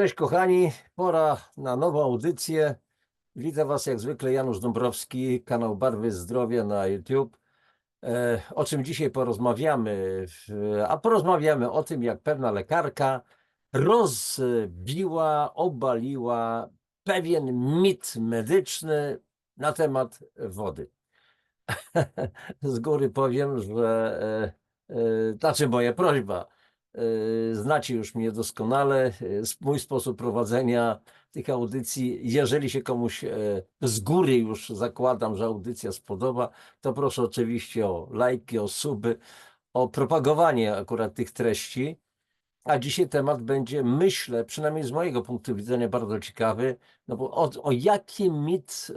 Cześć kochani, pora na nową audycję. Witam Was jak zwykle Janusz Dąbrowski, kanał Barwy Zdrowia na YouTube. E, o czym dzisiaj porozmawiamy? A porozmawiamy o tym, jak pewna lekarka rozbiła, obaliła pewien mit medyczny na temat wody. Z góry powiem, że e, e, znaczy moja prośba. E, Znacie już mnie doskonale, s- mój sposób prowadzenia tych audycji. Jeżeli się komuś e, z góry już zakładam, że audycja spodoba, to proszę oczywiście o lajki, o suby, o propagowanie akurat tych treści. A dzisiaj temat będzie, myślę, przynajmniej z mojego punktu widzenia, bardzo ciekawy, no bo o, o jaki mit y,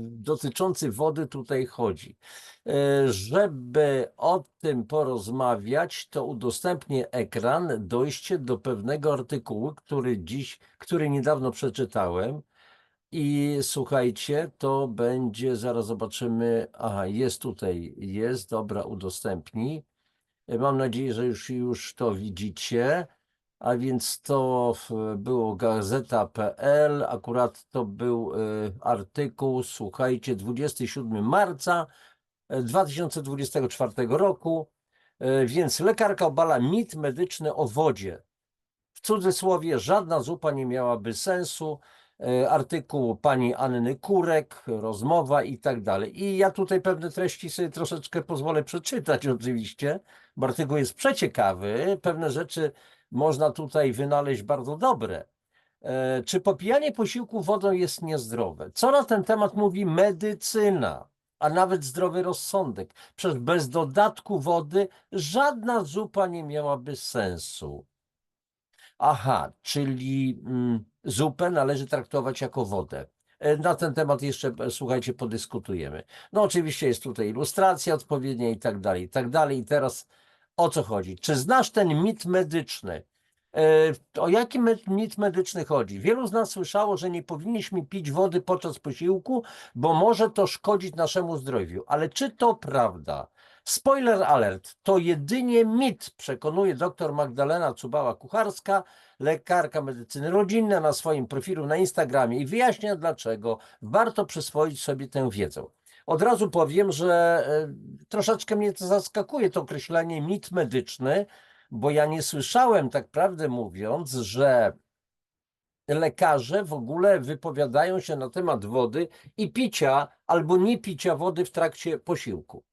dotyczący wody tutaj chodzi. Y, żeby o tym porozmawiać, to udostępnię ekran, dojście do pewnego artykułu, który dziś, który niedawno przeczytałem. I słuchajcie, to będzie, zaraz zobaczymy. Aha, jest tutaj, jest, dobra, udostępnij. E, Mam nadzieję, że już, już to widzicie. A więc to było gazeta.pl, akurat to był e, artykuł, słuchajcie, 27 marca e, 2024 roku. E, Więc lekarka obala mit medyczny o wodzie. W cudzysłowie, żadna zupa nie miałaby sensu. E, Artykuł pani Anny Kurek, rozmowa i tak dalej. I ja tutaj pewne treści sobie troszeczkę pozwolę przeczytać, oczywiście, bo artykuł jest przeciekawy. Pewne rzeczy można tutaj wynaleźć bardzo dobre. E, Czy popijanie posiłku wodą jest niezdrowe? Co na ten temat mówi medycyna, a nawet zdrowy rozsądek? Przecież bez dodatku wody żadna zupa nie miałaby sensu. Aha, czyli mm, zupę należy traktować jako wodę. E, Na ten temat jeszcze, e, słuchajcie, podyskutujemy. No oczywiście jest tutaj ilustracja odpowiednia i tak dalej, i tak dalej. I teraz o co chodzi? Czy znasz ten mit medyczny? E, O jaki mit, mit medyczny chodzi? Wielu z nas słyszało, że nie powinniśmy pić wody podczas posiłku, bo może to szkodzić naszemu zdrowiu. Ale czy to prawda? Spoiler alert, to jedynie mit, przekonuje dr Magdalena Cubała-Kucharska, lekarka medycyny rodzinnej na swoim profilu na Instagramie i wyjaśnia dlaczego warto przyswoić sobie tę wiedzę. Od razu powiem, że e, troszeczkę mnie to zaskakuje to określenie mit medyczny, bo ja nie słyszałem, tak prawdę mówiąc, że lekarze w ogóle wypowiadają się na temat wody i picia albo nie picia wody w trakcie posiłku.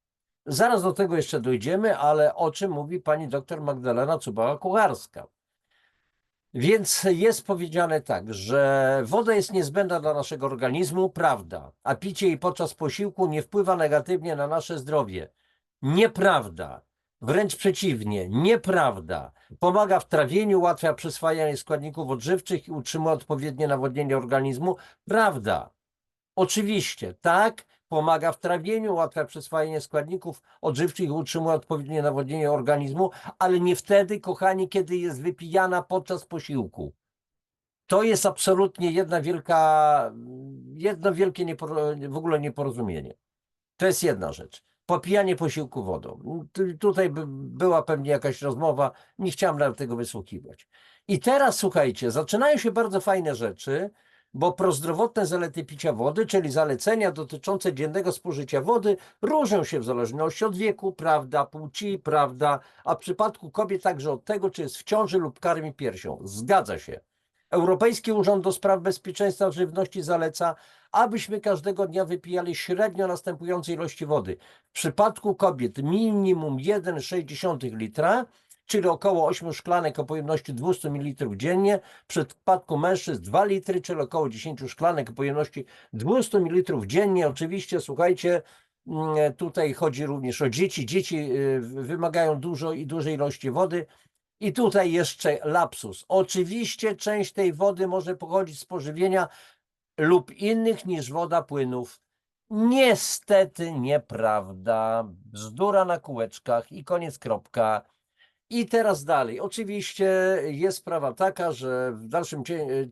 Zaraz do tego jeszcze dojdziemy, ale o czym mówi pani doktor Magdalena Cubała-Kucharska. Więc jest powiedziane tak, że woda jest niezbędna dla naszego organizmu, prawda, a picie jej podczas posiłku nie wpływa negatywnie na nasze zdrowie. Nieprawda. Wręcz przeciwnie, nieprawda. Pomaga w trawieniu, ułatwia przyswajanie składników odżywczych i utrzymuje odpowiednie nawodnienie organizmu. Prawda. Oczywiście, tak, pomaga w trawieniu, ułatwia przyswajanie składników odżywczych utrzymuje odpowiednie nawodnienie organizmu, ale nie wtedy, kochani, kiedy jest wypijana podczas posiłku. To jest absolutnie jedna wielka, jedno wielkie nieporo- w ogóle nieporozumienie. To jest jedna rzecz. Popijanie posiłku wodą. Tu- Tutaj by była pewnie jakaś rozmowa, nie chciałem nawet tego wysłuchiwać. I teraz słuchajcie, zaczynają się bardzo fajne rzeczy, bo prozdrowotne zalety picia wody, czyli zalecenia dotyczące dziennego spożycia wody, różnią się w zależności od wieku, prawda, płci, prawda, a w przypadku kobiet także od tego, czy jest w ciąży lub karmi piersią. Zgadza się. Europejski Urząd do Spraw Bezpieczeństwa Żywności zaleca, abyśmy każdego dnia wypijali średnio następujące ilości wody. W przypadku kobiet minimum 1,6 litra, czyli około 8 szklanek o pojemności 200 ml dziennie. W przypadku mężczyzn 2 litry, czyli około 10 szklanek o pojemności 200 ml dziennie. Oczywiście, słuchajcie, mm, tutaj chodzi również o dzieci. Dzieci y, wymagają dużo i dużej ilości wody. I tutaj jeszcze lapsus. Oczywiście część tej wody może pochodzić z pożywienia lub innych niż woda płynów. Niestety nieprawda. Bzdura na kółeczkach i koniec kropka. I teraz dalej. Oczywiście jest sprawa taka, że w dalszym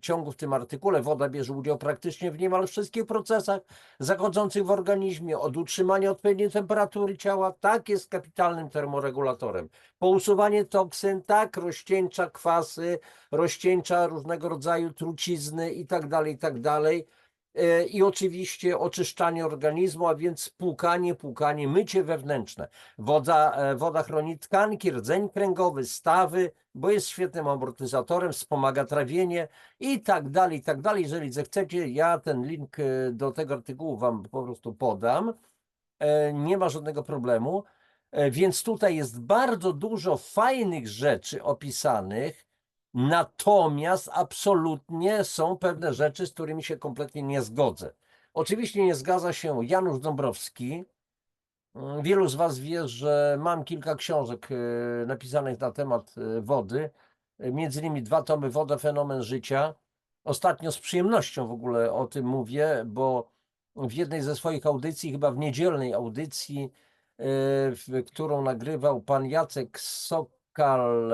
ciągu w tym artykule woda bierze udział praktycznie w niemal wszystkich procesach zachodzących w organizmie, od utrzymania odpowiedniej temperatury ciała, tak jest kapitalnym termoregulatorem. Po usuwanie toksyn, tak, rozcieńcza kwasy, rozcieńcza różnego rodzaju trucizny i tak dalej, E, I oczywiście oczyszczanie organizmu, a więc płukanie, płukanie, mycie wewnętrzne. Woda, e, woda chroni tkanki, rdzeń kręgowy, stawy, bo jest świetnym amortyzatorem, wspomaga trawienie i tak dalej, i tak dalej. Jeżeli zechcecie, ja ten link e, do tego artykułu Wam po prostu podam. Nie ma żadnego problemu. Więc tutaj jest bardzo dużo fajnych rzeczy opisanych, natomiast absolutnie są pewne rzeczy, z którymi się kompletnie nie zgodzę. Oczywiście nie zgadza się Janusz Dąbrowski. Mm, Wielu z Was wie, że mam kilka książek e, napisanych na temat e, wody, między innymi dwa tomy Woda, fenomen życia. Ostatnio z przyjemnością w ogóle o tym mówię, bo w jednej ze swoich audycji, chyba w niedzielnej audycji, e, w- którą nagrywał pan Jacek Sokal,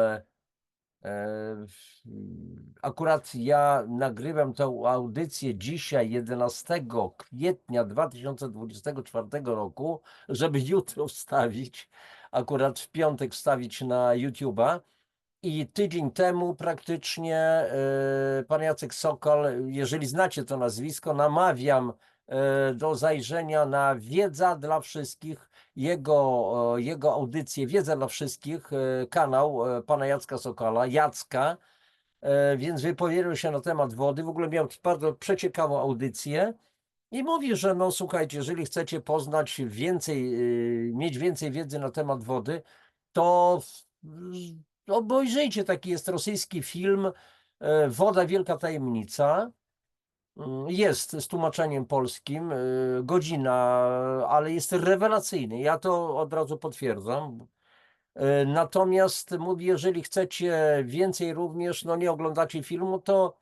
Akurat ja nagrywam tę audycję dzisiaj, 11 kwietnia 2024 roku, żeby jutro wstawić, akurat w piątek wstawić na YouTube'a. I tydzień temu praktycznie e, pan Jacek Sokol, jeżeli znacie to nazwisko, namawiam e, do zajrzenia na Wiedza dla Wszystkich, jego, jego audycję Wiedza dla Wszystkich, e, kanał e, pana Jacka Sokola, Jacka, e, więc wypowiedział się na temat wody. W ogóle miał bardzo przeciekawą audycję i mówi, że no słuchajcie, jeżeli chcecie poznać więcej, mieć więcej wiedzy na temat wody, to obejrzyjcie taki jest rosyjski film Woda Wielka Tajemnica. Mm, Jest z tłumaczeniem polskim, e, godzina, ale jest rewelacyjny. Ja to od razu potwierdzam. E, Natomiast mówi, jeżeli chcecie więcej również, no nie oglądacie filmu, to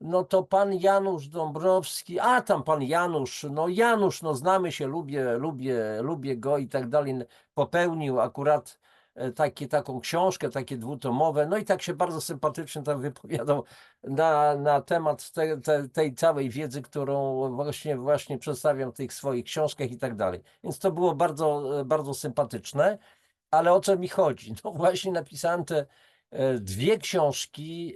no to pan Janusz Dąbrowski, a tam pan Janusz, no Janusz, no znamy się, lubię, lubię, lubię go i tak dalej, popełnił akurat e, takie, taką książkę, takie dwutomowe, no i tak się bardzo sympatycznie tam wypowiadał na, na temat te, te, tej całej wiedzy, którą właśnie, właśnie przedstawiam w tych swoich książkach i tak dalej. Więc to było bardzo, e, bardzo sympatyczne. Ale o co mi chodzi? No właśnie napisałem te e, dwie książki,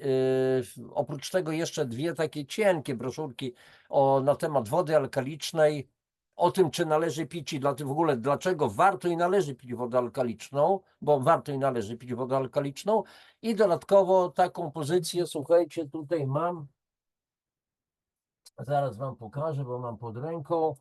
oprócz tego jeszcze dwie takie cienkie broszurki o, na temat wody alkalicznej, o tym, czy należy pić i w ogóle dlaczego warto i należy pić wodę alkaliczną, bo warto i należy pić wodę alkaliczną. I dodatkowo taką pozycję, słuchajcie, tutaj mam, zaraz Wam pokażę, bo mam pod ręką,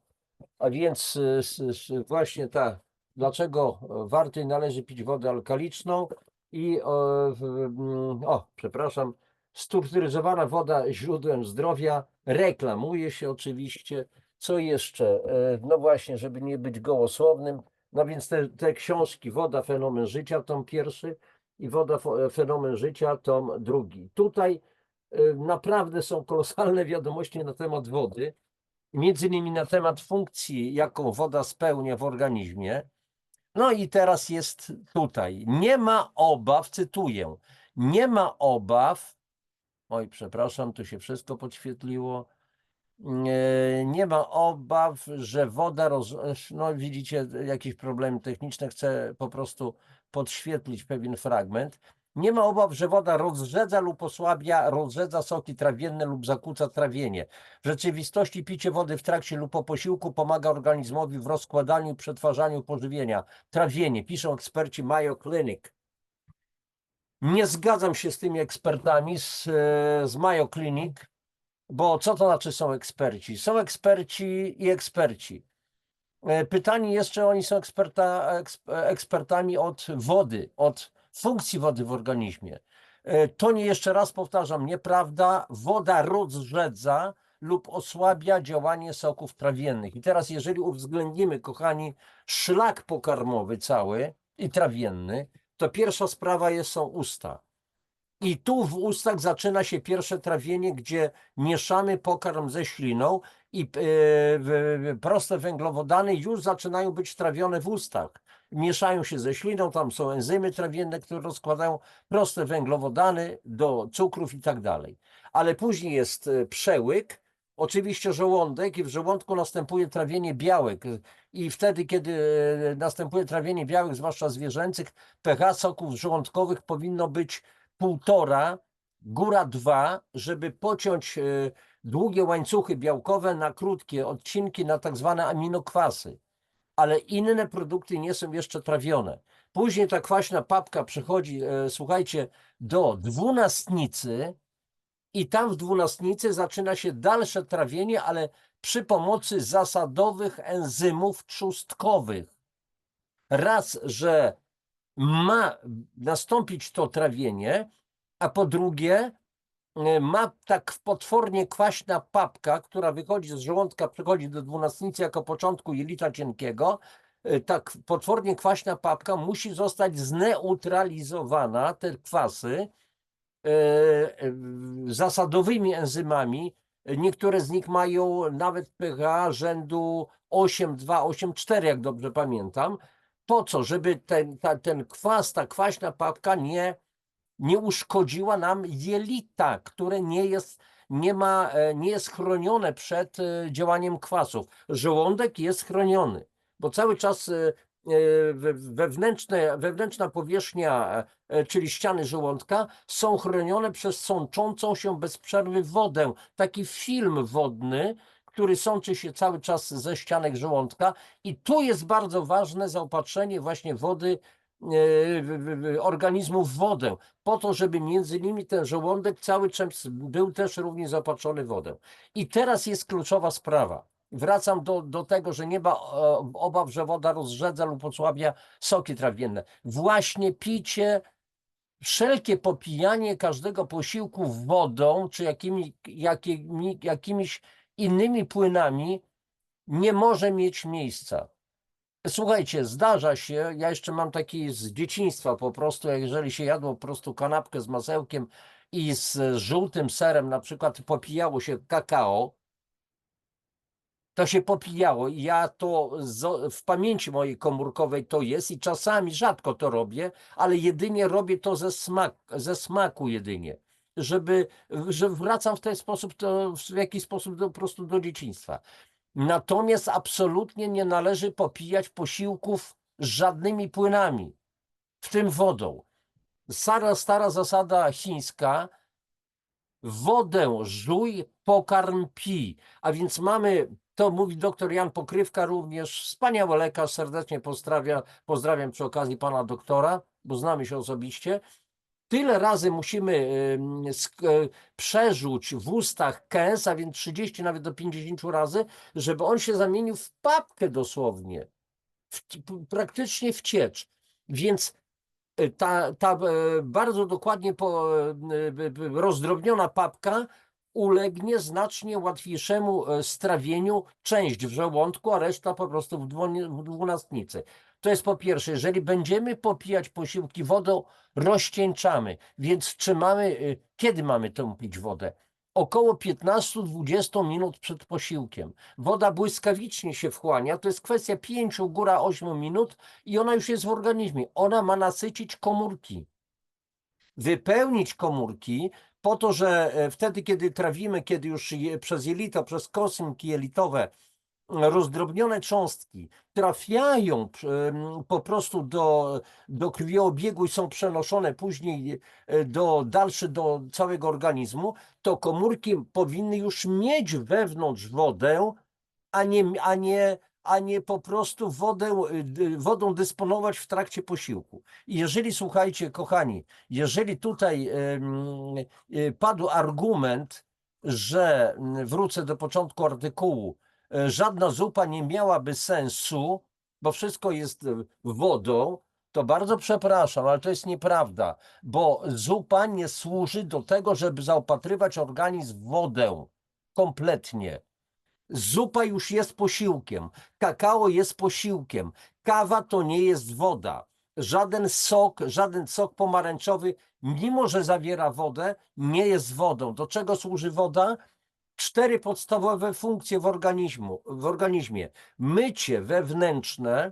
a więc y, właśnie ta, dlaczego warto i należy pić wodę alkaliczną. I o, mm, o, przepraszam, strukturyzowana woda źródłem zdrowia, reklamuje się oczywiście. Co jeszcze? E, No właśnie, żeby nie być gołosłownym, no więc te, te książki Woda, fenomen życia, tom pierwszy i Woda, fo- fenomen życia, tom drugi. Tutaj e, naprawdę są kolosalne wiadomości na temat wody między innymi na temat funkcji, jaką woda spełnia w organizmie. No i teraz jest tutaj. Nie ma obaw, cytuję, nie ma obaw, oj, przepraszam, tu się wszystko podświetliło. Nie, nie ma obaw, że woda roz... No widzicie, jakieś problemy techniczne, chcę po prostu podświetlić pewien fragment. Nie ma obaw, że woda rozrzedza lub osłabia, rozrzedza soki trawienne lub zakłóca trawienie. W rzeczywistości picie wody w trakcie lub po posiłku pomaga organizmowi w rozkładaniu i przetwarzaniu pożywienia. Trawienie, piszą eksperci Mayo Clinic. Nie zgadzam się z tymi ekspertami z, e, z Mayo Clinic, bo co to znaczy są eksperci? Są eksperci i eksperci. E, Pytanie jest, czy oni są eksperta, eksp- ekspertami od wody, od funkcji wody w organizmie. E, To nie jeszcze raz powtarzam, nieprawda. Woda rozrzedza lub osłabia działanie soków trawiennych. I teraz, jeżeli uwzględnimy, kochani, szlak pokarmowy cały i trawienny, to pierwsza sprawa jest, są usta. I tu w ustach zaczyna się pierwsze trawienie, gdzie mieszamy pokarm ze śliną i e, proste węglowodany już zaczynają być trawione w ustach. mieszają się ze śliną, tam są enzymy trawienne, które rozkładają proste węglowodany do cukrów i tak dalej. Ale później jest e, przełyk, oczywiście żołądek i w żołądku następuje trawienie białek i wtedy, kiedy e, następuje trawienie białek, zwłaszcza zwierzęcych, pH soków żołądkowych powinno być półtora, góra dwa, żeby pociąć e, długie łańcuchy białkowe na krótkie odcinki, na tak zwane aminokwasy. Ale inne produkty nie są jeszcze trawione. Później ta kwaśna papka przechodzi, e, słuchajcie, do dwunastnicy i tam w dwunastnicy zaczyna się dalsze trawienie, ale przy pomocy zasadowych enzymów trzustkowych. Raz, że ma nastąpić to trawienie, a po drugie e, ma tak potwornie kwaśna papka, która wychodzi z żołądka, przychodzi do dwunastnicy jako początku jelita cienkiego, e, tak potwornie kwaśna papka musi zostać zneutralizowana, te kwasy, e, zasadowymi enzymami. Niektóre z nich mają nawet pH rzędu 8,2, 8,4, jak dobrze pamiętam. Po co? Żeby ten, ta, ten kwas, ta kwaśna papka nie, nie uszkodziła nam jelita, które nie jest, nie ma, e, nie jest chronione przed e, działaniem kwasów. Żołądek jest chroniony, bo cały czas e, we- wewnętrzne, wewnętrzna powierzchnia, czyli ściany żołądka, są chronione przez sączącą się bez przerwy wodę. Taki film wodny, który sączy się cały czas ze ścianek żołądka. I tu jest bardzo ważne zaopatrzenie właśnie wody, e, organizmu w wodę, po to, żeby między nimi ten żołądek cały czas był też również zaopatrzony w wodę. I teraz jest kluczowa sprawa. Wracam do, do tego, że nie ma e, obaw, że woda rozrzedza lub osłabia soki trawienne. Właśnie picie, wszelkie popijanie każdego posiłku wodą czy jakimi, jakimi, jakimiś innymi płynami nie może mieć miejsca. Słuchajcie, zdarza się, ja jeszcze mam taki z dzieciństwa po prostu, jeżeli się jadło po prostu kanapkę z masełkiem i z żółtym serem, na przykład popijało się kakao, to się popijało i ja to w pamięci mojej komórkowej to jest i czasami rzadko to robię, ale jedynie robię to ze, smak, ze smaku jedynie, żeby, że wracam w ten sposób, to w jakiś sposób do, po prostu do dzieciństwa. Natomiast absolutnie nie należy popijać posiłków żadnymi płynami, w tym wodą. Stara, stara zasada chińska, wodę żuj, pokarm pij. A więc mamy, to mówi doktor Jan Pokrywka również, wspaniały lekarz, serdecznie pozdrawiam, pozdrawiam przy okazji pana doktora, bo znamy się osobiście. Tyle razy musimy e, przerzuć w ustach kęs, a więc 30 nawet do 50 razy, żeby on się zamienił w papkę dosłownie, w, praktycznie w ciecz. Więc y, ta, ta e, bardzo dokładnie po, e, rozdrobniona papka ulegnie znacznie łatwiejszemu e, strawieniu, część w żołądku, a reszta po prostu w dwunastnicy. To jest po pierwsze, jeżeli będziemy popijać posiłki wodą, rozcieńczamy. Więc czy mamy, y, kiedy mamy tą pić wodę? Około 15-20 minut przed posiłkiem. Woda błyskawicznie się wchłania, to jest kwestia 5, góra 8 minut i ona już jest w organizmie. Ona ma nasycić komórki, wypełnić komórki po to, że e, wtedy, kiedy trawimy, kiedy już przez jelita, przez kosmki jelitowe rozdrobnione cząstki trafiają po prostu do, do krwiobiegu i są przenoszone później e, do dalszy do całego organizmu, to komórki powinny już mieć wewnątrz wodę, a nie, a nie, a nie po prostu wodę, dy- wodą dysponować w trakcie posiłku. Jeżeli, słuchajcie, kochani, jeżeli tutaj y, padł argument, że wrócę do początku artykułu, e, żadna zupa nie miałaby sensu, bo wszystko jest e, wodą, to bardzo przepraszam, ale to jest nieprawda, bo zupa nie służy do tego, żeby zaopatrywać organizm w wodę kompletnie. Zupa już jest posiłkiem, kakao jest posiłkiem, kawa to nie jest woda. Żaden sok, żaden sok pomarańczowy, mimo że zawiera wodę, nie jest wodą. Do czego służy woda? Cztery podstawowe funkcje w, organizmu, w organizmie. Mycie wewnętrzne,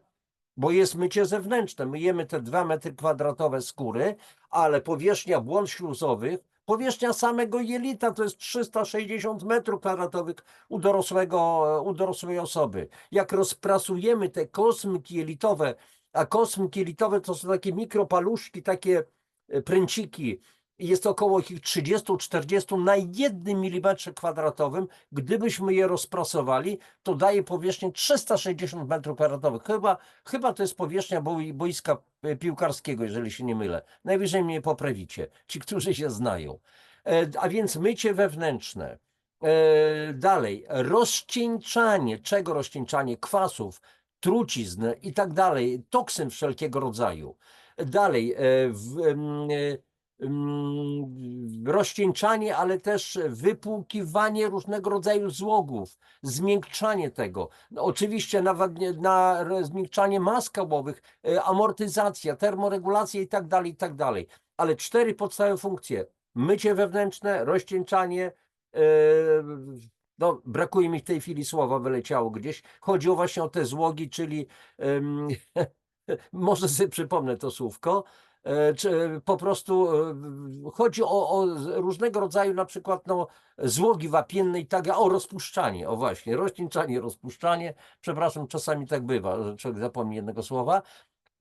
bo jest mycie zewnętrzne. Myjemy te 2 metry kwadratowe skóry, ale powierzchnia błąd śluzowych, powierzchnia samego jelita to jest 360 metrów kwadratowych u, dorosłego, u dorosłej osoby. Jak rozprasujemy te kosmyki jelitowe, a kosmyki jelitowe to są takie mikropaluszki, takie e, pręciki, jest około ich 30-40 na jednym milimetrze kwadratowym. Gdybyśmy je rozprasowali, to daje powierzchnię 360 metrów kwadratowych. Chyba, chyba to jest powierzchnia boi- boiska e, piłkarskiego, jeżeli się nie mylę. Najwyżej mnie poprawicie, ci, którzy się znają. E, A więc mycie wewnętrzne. E, Dalej, rozcieńczanie. Czego rozcieńczanie? Kwasów, trucizn i tak dalej, toksyn wszelkiego rodzaju. Dalej, w, mm, rozcieńczanie, ale też wypłukiwanie różnego rodzaju złogów, zmiękczanie tego. No, oczywiście nawet na zmiękczanie mas kałowych, e, amortyzacja, termoregulacja i tak dalej, i tak dalej. Ale cztery podstawowe funkcje. Mycie wewnętrzne, rozcieńczanie, e, no, brakuje mi w tej chwili słowa, wyleciało gdzieś. Chodzi o właśnie o te złogi, czyli może sobie przypomnę to słówko, czy po prostu e, chodzi o, o różnego rodzaju na przykład no, złogi wapienne i tak, o rozpuszczanie, o właśnie, rozcieńczanie, rozpuszczanie, przepraszam, czasami tak bywa, że człowiek zapomni jednego słowa,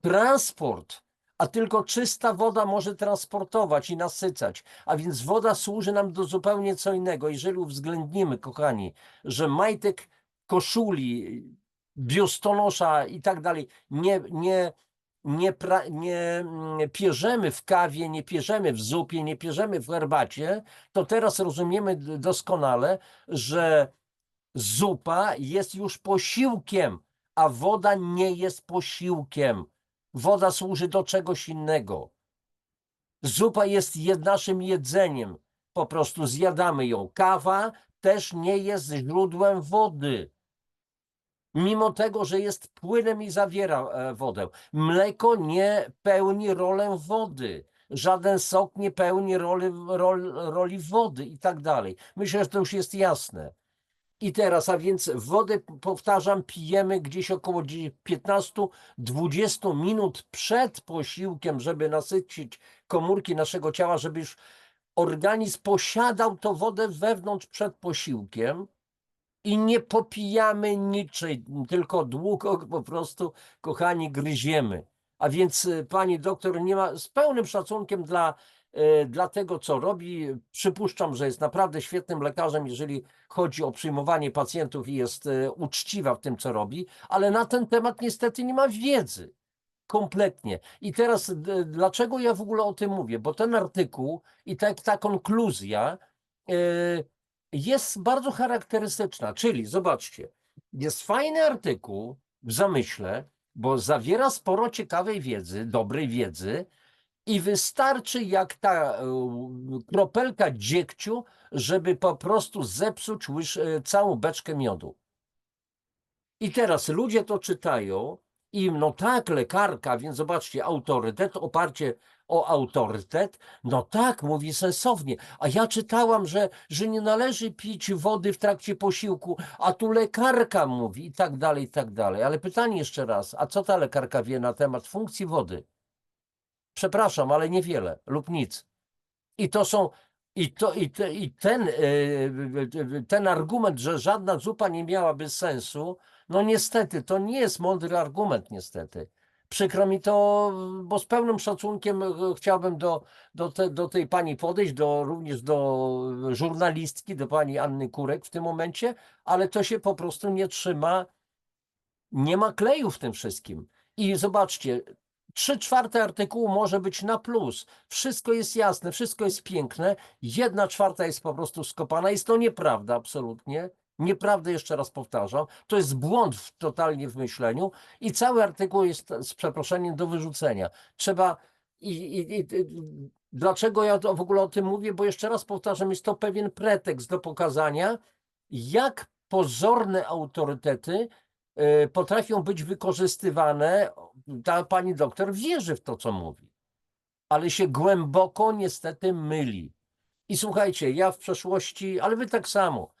transport, a tylko czysta woda może transportować i nasycać, a więc woda służy nam do zupełnie co innego. Jeżeli uwzględnimy, kochani, że majtek koszuli, biustonosza i tak dalej nie, nie, nie, pra, nie mm, pierzemy w kawie, nie pierzemy w zupie, nie pierzemy w herbacie, to teraz rozumiemy doskonale, że zupa jest już posiłkiem, a woda nie jest posiłkiem. Woda służy do czegoś innego. Zupa jest naszym jedzeniem. Po prostu zjadamy ją. Kawa też nie jest źródłem wody. Mimo tego, że jest płynem i zawiera e, wodę. Mleko nie pełni rolę wody. Żaden sok nie pełni roli, rol, roli wody i tak dalej. Myślę, że to już jest jasne. I teraz, a więc wodę, powtarzam, pijemy gdzieś około 15-20 minut przed posiłkiem, żeby nasycić komórki naszego ciała, żeby już organizm posiadał tą wodę wewnątrz przed posiłkiem i nie popijamy niczej, tylko długo po prostu, kochani, gryziemy. A więc y, pani doktor nie ma z pełnym szacunkiem dla, y, dla tego, co robi. Przypuszczam, że jest naprawdę świetnym lekarzem, jeżeli chodzi o przyjmowanie pacjentów i jest y, uczciwa w tym, co robi, ale na ten temat niestety nie ma wiedzy. Kompletnie. I teraz dlaczego ja w ogóle o tym mówię? Bo ten artykuł i ta, ta konkluzja jest bardzo charakterystyczna. Czyli zobaczcie, jest fajny artykuł w zamyśle, bo zawiera sporo ciekawej wiedzy, dobrej wiedzy i wystarczy jak ta e, kropelka dziegciu, żeby po prostu zepsuć łyż, e, całą beczkę miodu. I teraz ludzie to czytają i no tak, lekarka, więc zobaczcie, autorytet, oparcie o autorytet, no tak, mówi sensownie. A ja czytałam, że, że nie należy pić wody w trakcie posiłku, a tu lekarka mówi i tak dalej, i tak dalej. Ale pytanie jeszcze raz, a co ta lekarka wie na temat funkcji wody? Przepraszam, ale niewiele lub nic. I to są, i, to, i, te, i ten, e, ten argument, że żadna zupa nie miałaby sensu, no niestety, to nie jest mądry argument, niestety. Przykro mi to, bo z pełnym szacunkiem e, chciałbym do, do, te, do tej pani podejść, do, również do żurnalistki, do pani Anny Kurek w tym momencie, ale to się po prostu nie trzyma, nie ma kleju w tym wszystkim. I zobaczcie, trzy czwarte artykułu może być na plus. Wszystko jest jasne, wszystko jest piękne. Jedna czwarta jest po prostu skopana. Jest to nieprawda, absolutnie. Nieprawda, jeszcze raz powtarzam. To jest błąd w, totalnie w myśleniu i cały artykuł jest z przeproszeniem do wyrzucenia. Trzeba. I, i, i, dlaczego ja w ogóle o tym mówię? Bo jeszcze raz powtarzam, jest to pewien pretekst do pokazania, jak pozorne autorytety y, potrafią być wykorzystywane. Ta pani doktor wierzy w to, co mówi, ale się głęboko niestety myli. I słuchajcie, ja w przeszłości, ale wy tak samo,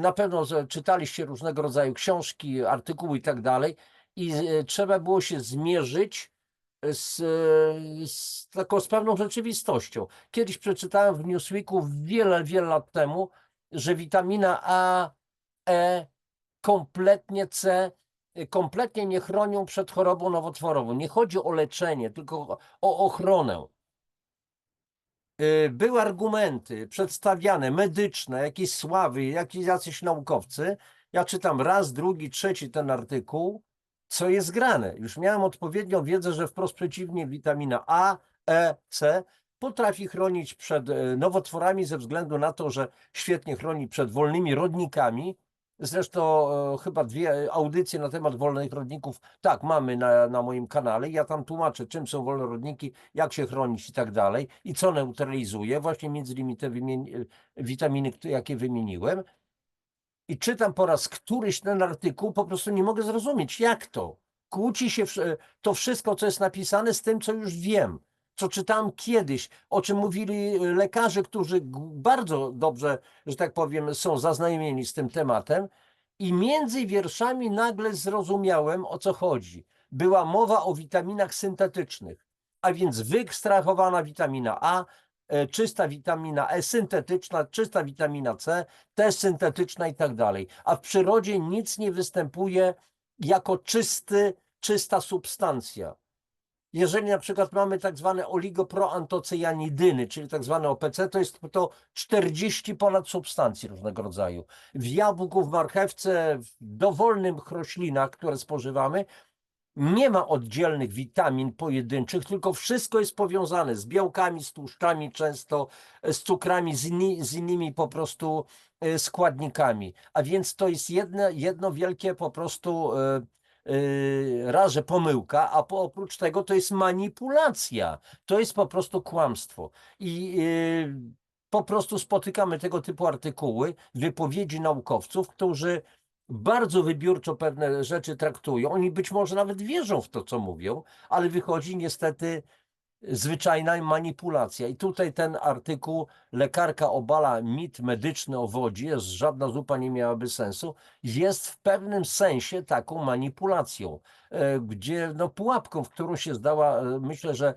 na pewno czytaliście różnego rodzaju książki, artykuły i tak dalej. i e, trzeba było się zmierzyć z, e, z taką z pewną rzeczywistością. Kiedyś przeczytałem w Newsweeku wiele, wiele lat temu, że witamina A, E, kompletnie C, y, kompletnie nie chronią przed chorobą nowotworową. Nie chodzi o leczenie, tylko o ochronę. Y, Były argumenty przedstawiane, medyczne, jakieś sławy, jakieś jacyś naukowcy. Ja czytam raz, drugi, trzeci ten artykuł, co jest grane. Już miałem odpowiednią wiedzę, że wprost przeciwnie, witamina A, E, C potrafi chronić przed e, nowotworami ze względu na to, że świetnie chroni przed wolnymi rodnikami. Zresztą e, chyba dwie audycje na temat wolnych rodników, tak, mamy na, na moim kanale. Ja tam tłumaczę, czym są wolne rodniki, jak się chronić i tak dalej, i co neutralizuje, właśnie między innymi te wymieni- witaminy, jakie wymieniłem. I czytam po raz któryś ten artykuł, po prostu nie mogę zrozumieć, jak to. Kłóci się wsz- to wszystko, co jest napisane, z tym, co już wiem, co czytałem kiedyś, o czym mówili e, lekarze, którzy bardzo dobrze, że tak powiem, są zaznajomieni z tym tematem. I między wierszami nagle zrozumiałem, o co chodzi. Była mowa o witaminach syntetycznych, a więc wyekstrahowana witamina A, e, czysta witamina E syntetyczna, czysta witamina C, też syntetyczna i tak dalej. A w przyrodzie nic nie występuje jako czysty, czysta substancja. Jeżeli na przykład mamy tak zwane oligoproantocjanidyny, czyli tak zwane OPC, to jest to 40 ponad substancji różnego rodzaju. W jabłku, w marchewce, w dowolnych roślinach, które spożywamy, nie ma oddzielnych witamin pojedynczych, tylko wszystko jest powiązane z białkami, z tłuszczami, często z cukrami, z, inni, z innymi po prostu e, składnikami. A więc to jest jedno, wielkie po prostu e, raz, że pomyłka, a po, oprócz tego to jest manipulacja. To jest po prostu kłamstwo. I e, po prostu spotykamy tego typu artykuły, wypowiedzi naukowców, którzy bardzo wybiórczo pewne rzeczy traktują. Oni być może nawet wierzą w to, co mówią, ale wychodzi niestety zwyczajna manipulacja. I tutaj ten artykuł lekarka obala mit medyczny o wodzie, że żadna zupa nie miałaby sensu, jest w pewnym sensie taką manipulacją, e, gdzie no pułapką, w którą się zdała, e, myślę, że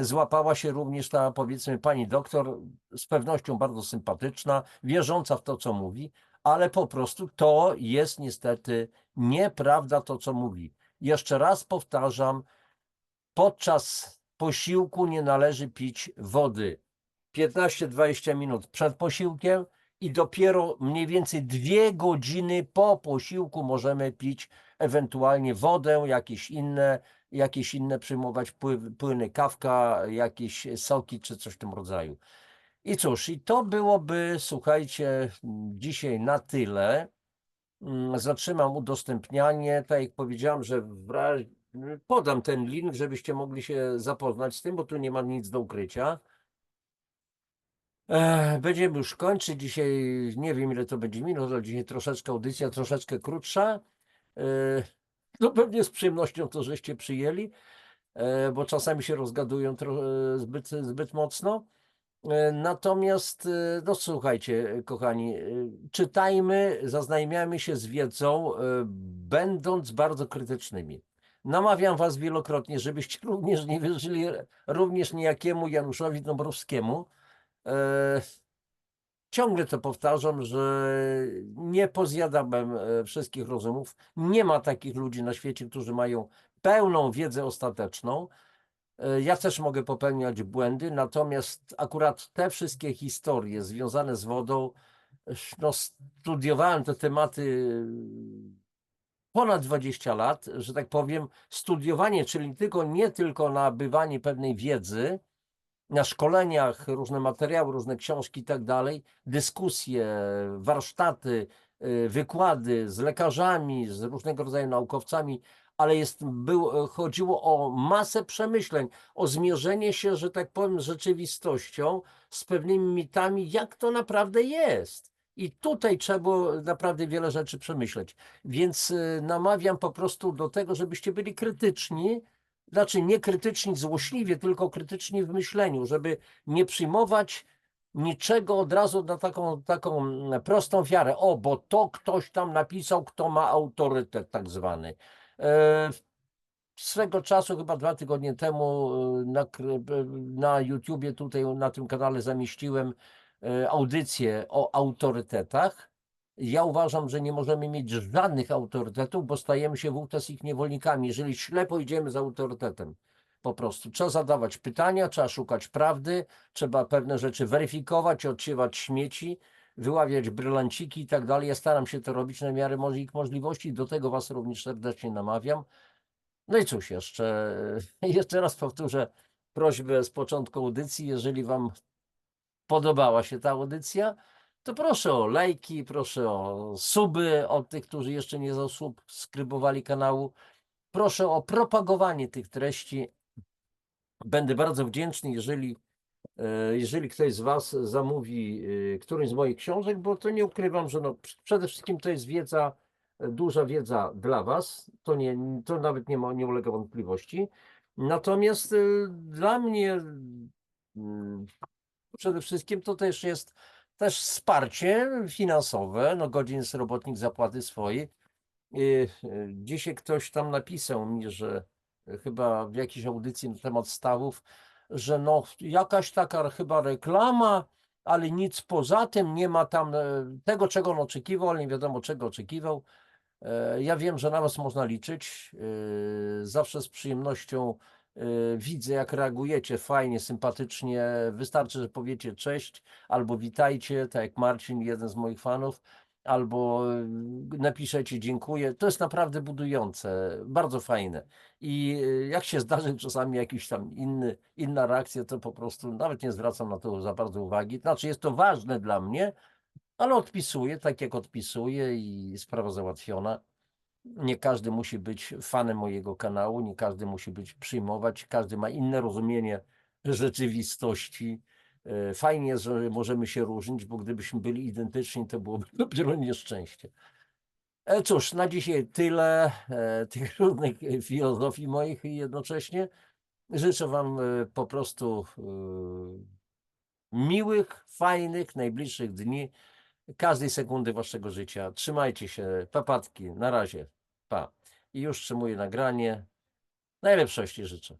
złapała się również ta powiedzmy pani doktor, z pewnością bardzo sympatyczna, wierząca w to, co mówi, ale po prostu to jest niestety nieprawda to, co mówi. Jeszcze raz powtarzam, podczas posiłku nie należy pić wody. 15-20 minut przed posiłkiem i dopiero mniej więcej dwie godziny po posiłku możemy pić ewentualnie wodę, jakieś inne, jakieś inne przyjmować pły- płyny, kawka, jakieś soki czy coś w tym rodzaju. I cóż, i to byłoby, słuchajcie, dzisiaj na tyle. Mm, Zatrzymam udostępnianie. Tak jak powiedziałem, że w razie, podam ten link, żebyście mogli się zapoznać z tym, bo tu nie ma nic do ukrycia. Ech, Będziemy już kończyć. Dzisiaj nie wiem, ile to będzie minut, ale dzisiaj troszeczkę audycja, troszeczkę krótsza. Ech, No pewnie z przyjemnością to, żeście przyjęli, e, bo czasami się rozgadują e, zbyt, zbyt mocno. E, Natomiast, e, no słuchajcie, e, kochani, e, czytajmy, zaznajmiamy się z wiedzą, e, będąc bardzo krytycznymi. Namawiam Was wielokrotnie, żebyście również nie wierzyli również niejakiemu Januszowi Dąbrowskiemu. E, Ciągle to powtarzam, że nie pozjadałem e, wszystkich rozumów. Nie ma takich ludzi na świecie, którzy mają pełną wiedzę ostateczną. E, Ja też mogę popełniać błędy, natomiast akurat te wszystkie historie związane z wodą, no, studiowałem te tematy ponad 20 lat, że tak powiem, studiowanie, czyli tylko nie tylko nabywanie pewnej wiedzy, na szkoleniach, różne materiały, różne książki i tak dalej, dyskusje, warsztaty, y, wykłady z lekarzami, z różnego rodzaju naukowcami, ale jest, był, chodziło o masę przemyśleń, o zmierzenie się, że tak powiem, z rzeczywistością, z pewnymi mitami, jak to naprawdę jest. I tutaj trzeba było naprawdę wiele rzeczy przemyśleć. Więc y, namawiam po prostu do tego, żebyście byli krytyczni, znaczy nie krytyczni złośliwie, tylko krytyczni w myśleniu, żeby nie przyjmować niczego od razu na taką, taką mm, prostą wiarę. O, bo to ktoś tam napisał, kto ma autorytet tak zwany. E, swego czasu, chyba dwa tygodnie temu, e, na, e, na YouTubie, tutaj na tym kanale zamieściłem audycję o autorytetach. Ja uważam, że nie możemy mieć żadnych autorytetów, bo stajemy się wówczas ich niewolnikami, jeżeli ślepo idziemy za autorytetem. Po prostu trzeba zadawać pytania, trzeba szukać prawdy, trzeba pewne rzeczy weryfikować, odsiewać śmieci, wyławiać brylanciki i tak dalej. Ja staram się to robić na miarę moich możliwości, do tego Was również serdecznie namawiam. No i cóż jeszcze, jeszcze raz powtórzę prośbę z początku audycji, jeżeli Wam podobała się ta audycja, to proszę o lajki, proszę o suby od tych, którzy jeszcze nie zasubskrybowali kanału. Proszę o propagowanie tych treści. Będę bardzo wdzięczny, jeżeli, e, jeżeli ktoś z Was zamówi e, którąś z moich książek, bo to nie ukrywam, że no, pr- przede wszystkim to jest wiedza, e, duża wiedza dla Was. To, nie, to nawet nie, ma, nie ulega wątpliwości. Natomiast dla mnie mm, przede wszystkim to też jest też wsparcie finansowe, no godzin jest robotnik zapłaty swojej. Y, y, Dzisiaj ktoś tam napisał mi, że chyba w jakiejś audycji na temat stawów, że no jakaś taka chyba reklama, ale nic poza tym, nie ma tam e, tego, czego on oczekiwał, ale nie wiadomo czego oczekiwał. Ja wiem, że na Was można liczyć. Zawsze z przyjemnością widzę, jak reagujecie fajnie, sympatycznie. Wystarczy, że powiecie cześć albo witajcie, tak jak Marcin, jeden z moich fanów, albo e, napiszecie dziękuję. To jest naprawdę budujące, bardzo fajne. I e, jak się zdarzy czasami jakiś tam inny, inna reakcja, to po prostu nawet nie zwracam na to za bardzo uwagi. Znaczy, jest to ważne dla mnie, ale odpisuję tak, jak odpisuję i sprawa załatwiona. Nie każdy musi być fanem mojego kanału, nie każdy musi być przyjmować, każdy ma inne rozumienie rzeczywistości. E, Fajnie, że możemy się różnić, bo gdybyśmy byli identyczni, to byłoby dopiero nieszczęście. E, Cóż, na dzisiaj tyle e, tych różnych filozofii moich i jednocześnie życzę Wam po prostu miłych, fajnych, najbliższych dni, każdej sekundy Waszego życia. Trzymajcie się, papatki, na razie, pa. I już trzymuję nagranie. Najlepszości życzę.